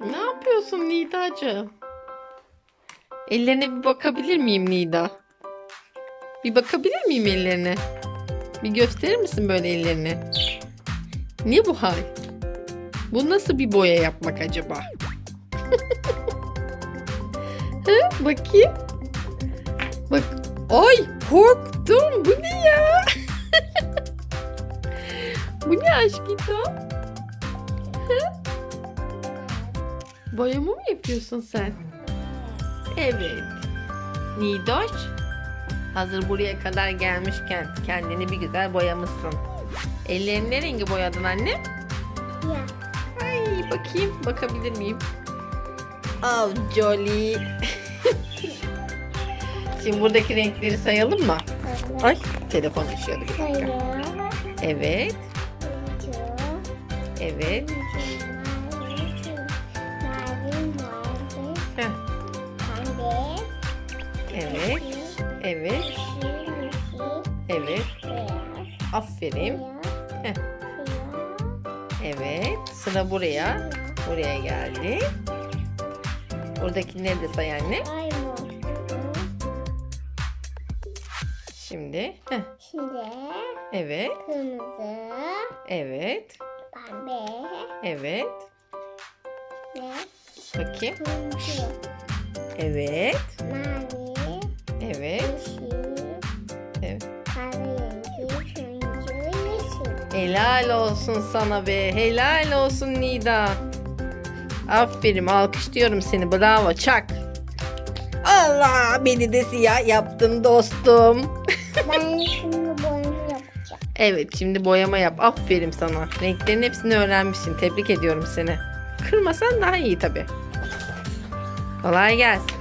Ne yapıyorsun Nidacığım? Ellerine bir bakabilir miyim Nida? Bir bakabilir miyim ellerine? Bir gösterir misin böyle ellerini? Ne bu hal? Bu nasıl bir boya yapmak acaba? Hı, bakayım. Bak. Ay korktum. Bu ne ya? bu ne aşkito? Hı? Boyama mı yapıyorsun sen? Evet. Nidoş. Hazır buraya kadar gelmişken kendini bir güzel boyamışsın. Ellerini ne rengi boyadın anne? Ya. Ay bakayım bakabilir miyim? Oh Jolly. Şimdi buradaki renkleri sayalım mı? Ay telefon düşüyordu bir dakika. Hayır. Evet, evet. Heh, evet, evet, evet. Aferin. Evet. Sıra buraya. Buraya geldi. Buradakileri de say anne. Şimdi. Heh, Şimdi evet, kırmızı, evet, pembe evet. ve Bakayım. turuncu, Evet, mavi, evet, yeşil, evet. kahverengi, turuncu, yeşil. Helal olsun sana be. Helal olsun Nida. Aferin alkışlıyorum seni. Bravo çak. Allah beni de siyah yaptın dostum. Ben şimdi boyamı yapacağım. Evet şimdi boyama yap. Aferin sana. Renklerin hepsini öğrenmişsin. Tebrik ediyorum seni. Kırmasan daha iyi tabi. Kolay gelsin.